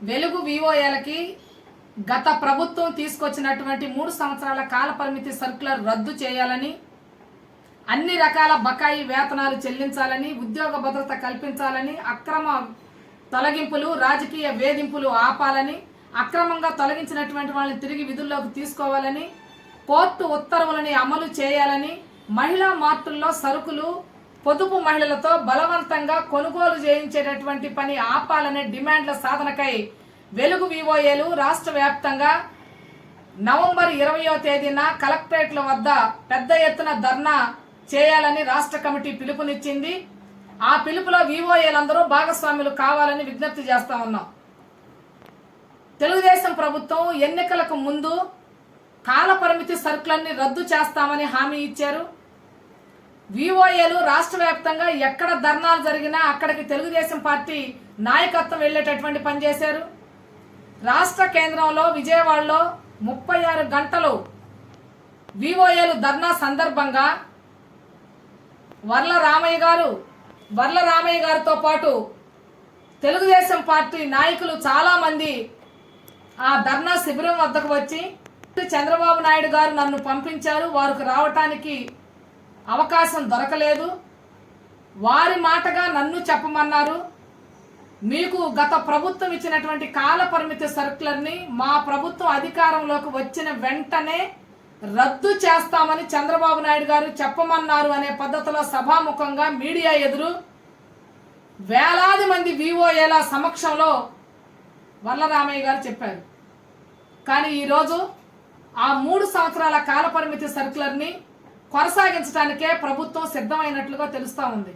వెలుగు వివోఏలకి గత ప్రభుత్వం తీసుకొచ్చినటువంటి మూడు సంవత్సరాల కాలపరిమితి సర్కులర్ రద్దు చేయాలని అన్ని రకాల బకాయి వేతనాలు చెల్లించాలని ఉద్యోగ భద్రత కల్పించాలని అక్రమ తొలగింపులు రాజకీయ వేధింపులు ఆపాలని అక్రమంగా తొలగించినటువంటి వాళ్ళని తిరిగి విధుల్లోకి తీసుకోవాలని కోర్టు ఉత్తర్వులని అమలు చేయాలని మహిళా మార్టుల్లో సరుకులు పొదుపు మహిళలతో బలవంతంగా కొనుగోలు చేయించేటటువంటి పని ఆపాలనే డిమాండ్ల సాధనకై వెలుగు వివోఏలు రాష్ట్ర వ్యాప్తంగా నవంబర్ ఇరవయో తేదీన కలెక్టరేట్ల వద్ద పెద్ద ఎత్తున ధర్నా చేయాలని రాష్ట్ర కమిటీ పిలుపునిచ్చింది. ఆ పిలుపులో వివోఏలందరూ భాగస్వాములు కావాలని విజ్ఞప్తి చేస్తా ఉన్నాం. తెలుగుదేశం ప్రభుత్వం ఎన్నికలకు ముందు కాలపరిమితి సరుకులన్నీ రద్దు చేస్తామని హామీ ఇచ్చారు. విఓఏలు రాష్ట్ర వ్యాప్తంగా ఎక్కడ ధర్నాలు జరిగినా అక్కడికి తెలుగుదేశం పార్టీ నాయకత్వం వెళ్ళేటటువంటి పనిచేశారు రాష్ట్ర కేంద్రంలో విజయవాడలో ముప్పై ఆరు గంటలు విఓఏలు ధర్నా సందర్భంగా వర్ల రామయ్య గారు వర్ల రామయ్య గారితో పాటు తెలుగుదేశం పార్టీ నాయకులు చాలామంది ఆ ధర్నా శిబిరం వద్దకు వచ్చి చంద్రబాబు నాయుడు గారు నన్ను పంపించారు. వారికి రావటానికి అవకాశం దొరకలేదు. వారి మాటగా నన్ను చెప్పమన్నారు. మీకు గత ప్రభుత్వం ఇచ్చినటువంటి కాల పరిమితి సర్కులర్ని మా ప్రభుత్వం అధికారంలోకి వచ్చిన వెంటనే రద్దు చేస్తామని చంద్రబాబు నాయుడు గారు చెప్పమన్నారు అనే పద్ధతిలో సభాముఖంగా మీడియా ఎదురు వేలాది మంది వివోఏల సమక్షంలో వల్లరామయ్య గారు చెప్పారు. కానీ ఈరోజు ఆ మూడు సంవత్సరాల కాలపరిమితి సర్కులర్ని కొనసాగించడానికే ప్రభుత్వం సిద్ధమైనట్లుగా తెలుస్తూ ఉంది.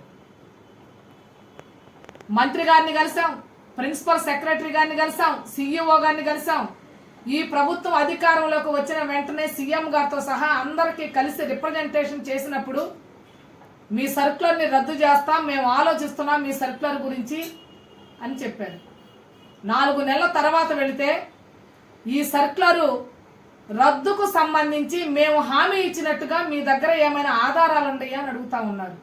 మంత్రి గారిని కలిసాం ప్రిన్సిపల్ సెక్రటరీ గారిని కలిసాం సీఈఓ గారిని కలిసాం. ఈ ప్రభుత్వం అధికారంలోకి వచ్చిన వెంటనే సీఎం గారితో సహా అందరికీ కలిసి రిప్రజెంటేషన్ చేసినప్పుడు మీ సర్కులర్ని రద్దు చేస్తాం మేము ఆలోచిస్తున్నాం మీ సర్క్యులర్ గురించి అని చెప్పారు. నాలుగు నెలల తర్వాత వెళితే ఈ సర్కులరు రద్దుకు సంబంధించి మేము హామీ ఇచ్చినట్టుగా మీ దగ్గర ఏమైనా ఆధారాలు ఉన్నాయా అని అడుగుతా ఉన్నారు.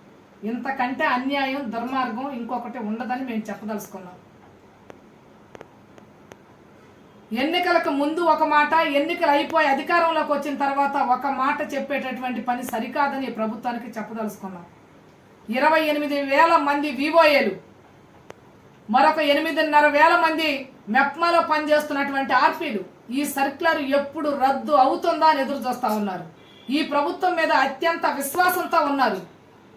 ఇంతకంటే అన్యాయం దుర్మార్గం ఇంకొకటి ఉండదని మేము చెప్పదలుచుకున్నాం. ఎన్నికలకు ముందు ఒక మాట ఎన్నికలు అయిపోయి అధికారంలోకి వచ్చిన తర్వాత ఒక మాట చెప్పేటటువంటి పని సరికాదని ప్రభుత్వానికి చెప్పదలుచుకున్నాం. ఇరవై ఎనిమిది వేల మంది వివోఏలు మరొక ఎనిమిదిన్నర వేల మంది మెప్మాలో పనిచేస్తున్నటువంటి ఆర్పీలు ఈ సర్క్యులర్ ఎప్పుడు రద్దు అవుతుందా అని ఎదురు చూస్తూ ఉన్నారు. ఈ ప్రభుత్వం మీద అత్యంత విశ్వాసంతో ఉన్నారు.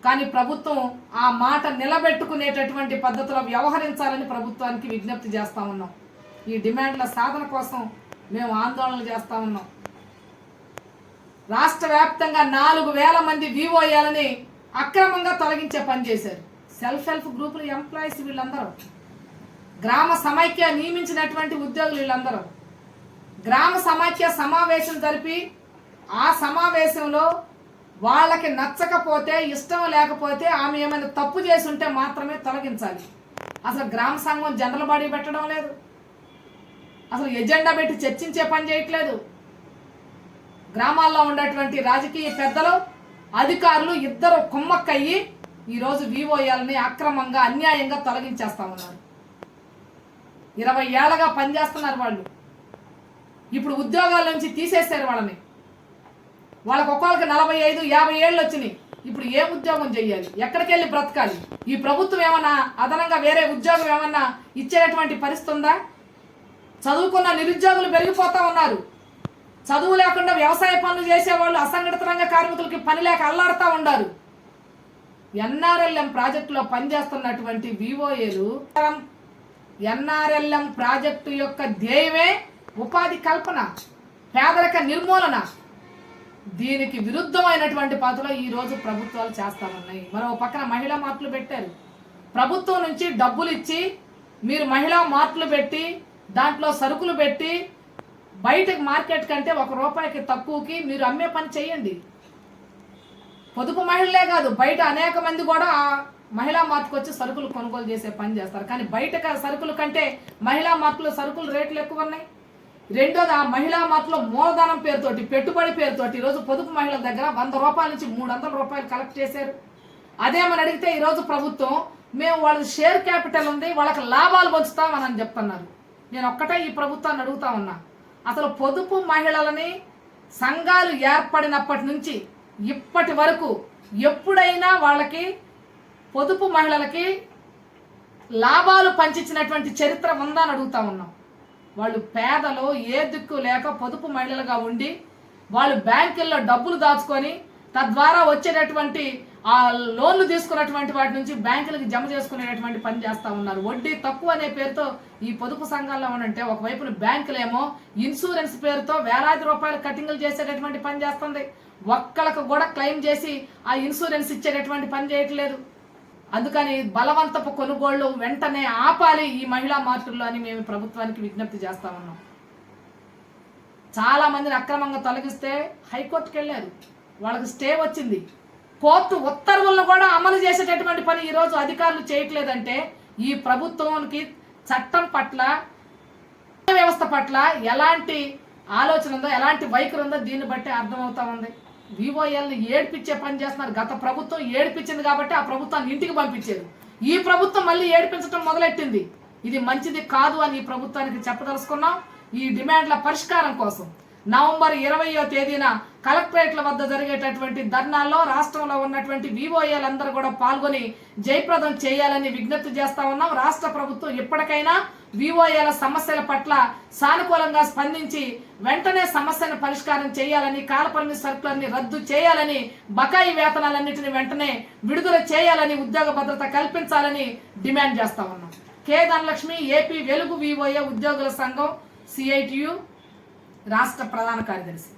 కానీ ప్రభుత్వం ఆ మాట నిలబెట్టుకునేటటువంటి పద్ధతిలో వ్యవహరించాలని ప్రభుత్వానికి విజ్ఞప్తి చేస్తా ఉన్నాం. ఈ డిమాండ్ల సాధన కోసం మేము ఆందోళనలు చేస్తా ఉన్నాం. రాష్ట్ర వ్యాప్తంగా నాలుగు వేల మంది వివోఏలని అక్రమంగా తొలగించే పని చేశారు. సెల్ఫ్ హెల్ప్ గ్రూపుల ఎంప్లాయీస్ వీళ్ళందరూ. గ్రామ సమైక్య నియమించినటువంటి ఉద్యోగులు వీళ్ళందరూ. గ్రామ సమాఖ్య సమావేశం జరిపి ఆ సమావేశంలో వాళ్ళకి నచ్చకపోతే ఇష్టం లేకపోతే ఆమె ఏమైనా తప్పు చేసి ఉంటే మాత్రమే తొలగించాలి. అసలు గ్రామ సంఘం జనరల్ బాడీ పెట్టడం లేదు. అసలు ఎజెండా పెట్టి చర్చించే పని చేయట్లేదు. గ్రామాల్లో ఉండేటువంటి రాజకీయ పెద్దలు అధికారులు ఇద్దరు కుమ్మక్కయ్యి ఈరోజు వివోఎల్ని అక్రమంగా అన్యాయంగా తొలగించేస్తా ఉన్నారు. ఇరవై ఏళ్ళగా పనిచేస్తున్నారు వాళ్ళు. ఇప్పుడు ఉద్యోగాల నుంచి తీసేస్తారు వాళ్ళని. వాళ్ళకి ఒక్కొక్కరికి నలభై ఐదు యాభై ఏళ్ళు వచ్చినాయి. ఇప్పుడు ఏం ఉద్యోగం చేయాలి ఎక్కడికి వెళ్ళి బ్రతకాలి? ఈ ప్రభుత్వం ఏమన్నా అదనంగా వేరే ఉద్యోగం ఏమన్నా ఇచ్చేటటువంటి పరిస్థితి ఉందా? చదువుకున్న నిరుద్యోగులు పెరిగిపోతా ఉన్నారు. చదువు లేకుండా వ్యవసాయ పనులు చేసేవాళ్ళు అసంఘటిత రంగ కార్మికులకి పని లేక అల్లాడుతూ ఉన్నారు ఎన్ఆర్ఎల్ఎం ప్రాజెక్టులో పనిచేస్తున్నటువంటి వివోఏలు ఎన్ఆర్ఎల్ఎం ప్రాజెక్టు యొక్క ధ్యేయమే ఉపాధి కల్పన పేదరిక నిర్మూలన దీనికి విరుద్ధమైనటువంటి పాత్రలో ఈరోజు ప్రభుత్వాలు చేస్తామన్నాయి. మరో పక్కన మహిళా మార్పులు పెట్టారు. ప్రభుత్వం నుంచి డబ్బులు ఇచ్చి మీరు మహిళా మార్పులు పెట్టి దాంట్లో సరుకులు పెట్టి బయటకు మార్కెట్ కంటే ఒక రూపాయికి తక్కువకి మీరు అమ్మే పని చేయండి. పొదుపు మహిళలే కాదు బయట అనేక మంది కూడా మహిళా మార్పుకు వచ్చి సరుకులు కొనుగోలు చేసే పని చేస్తారు. కానీ బయట సరుకులు కంటే మహిళా మార్పులో సరుకులు రేట్లు ఎక్కువ ఉన్నాయి. రెండోది ఆ మహిళా మాటలో మూలధనం పేరుతోటి పెట్టుబడి పేరుతోటి ఈరోజు పొదుపు మహిళల దగ్గర వంద రూపాయల నుంచి మూడు వందల రూపాయలు కలెక్ట్ చేశారు. అదేమని అడిగితే ఈరోజు ప్రభుత్వం మేము వాళ్ళ షేర్ క్యాపిటల్ ఉంది వాళ్ళకి లాభాలు పంచుతామని చెప్తున్నారు. నేను ఒక్కటే ఈ ప్రభుత్వాన్ని అడుగుతా ఉన్నా. అసలు పొదుపు మహిళలని సంఘాలు ఏర్పడినప్పటి నుంచి ఇప్పటి వరకు ఎప్పుడైనా వాళ్ళకి పొదుపు మహిళలకి లాభాలు పంచిచ్చినటువంటి చరిత్ర ఉందా అని అడుగుతా ఉన్నాం. వాళ్ళు పేదలు ఏ దిక్కు లేక పొదుపు మహిళలుగా ఉండి వాళ్ళు బ్యాంకుల్లో డబ్బులు దాచుకొని తద్వారా వచ్చేటటువంటి ఆ లోన్లు తీసుకున్నటువంటి వాటి నుంచి బ్యాంకులకు జమ చేసుకునేటటువంటి పని చేస్తూ ఉన్నారు. వడ్డీ తక్కువ అనే పేరుతో ఈ పొదుపు సంఘాల్లో ఉండంటే ఒకవైపున బ్యాంకులేమో ఇన్సూరెన్స్ పేరుతో వేలాది రూపాయలు కటింగ్లు చేసేటటువంటి పని చేస్తుంది. ఒక్కలకు కూడా క్లెయిమ్ చేసి ఆ ఇన్సూరెన్స్ ఇచ్చేటటువంటి పని చేయట్లేదు. అందుకని బలవంతపు కొనుగోళ్ళు వెంటనే ఆపాలి ఈ మహిళా మార్టుల్లో అని మేము ప్రభుత్వానికి విజ్ఞప్తి చేస్తా ఉన్నాం. చాలా మందిని అక్రమంగా తొలగిస్తే హైకోర్టుకి వెళ్ళారు. వాళ్ళకి స్టే వచ్చింది. కోర్టు ఉత్తర్వులను కూడా అమలు చేసేటటువంటి పని ఈరోజు అధికారులు చేయట్లేదంటే ఈ ప్రభుత్వానికి చట్టం పట్ల వ్యవస్థ పట్ల ఎలాంటి ఆలోచన ఉందో ఎలాంటి వైఖరి ఉందో దీన్ని బట్టి అర్థమవుతా ఉంది. వివోఎల్ని ఏడిపించే పని చేస్తున్నారు. గత ప్రభుత్వం ఏడిపించింది కాబట్టి ఆ ప్రభుత్వాన్ని ఇంటికి పంపించారు ఈ ప్రభుత్వం మళ్ళీ ఏడిపించడం మొదలెట్టింది. ఇది మంచిది కాదు అని ఈ ప్రభుత్వానికి చెప్పదలుచుకున్నాం. ఈ డిమాండ్ల పరిష్కారం కోసం నవంబర్ ఇరవయో తేదీన కలెక్టరేట్ల వద్ద జరిగేటటువంటి ధర్నాల్లో రాష్ట్రంలో ఉన్నటువంటి వివోఏలు అందరూ కూడా పాల్గొని జయప్రదం చేయాలని విజ్ఞప్తి చేస్తా ఉన్నాం. రాష్ట్ర ప్రభుత్వం ఇప్పటికైనా వివోఏల సమస్యల పట్ల సానుకూలంగా స్పందించి వెంటనే సమస్యను పరిష్కారం చేయాలని కాలపరిమితి సర్కులర్ని రద్దు చేయాలని బకాయి వేతనాలన్నింటిని వెంటనే విడుదల చేయాలని ఉద్యోగ భద్రత కల్పించాలని డిమాండ్ చేస్తా ఉన్నాం. K Dhanalakshmi AP Velugu VOA ఉద్యోగుల సంఘం సిఐటియు రాష్ట్ర ప్రధాన కార్యదర్శి.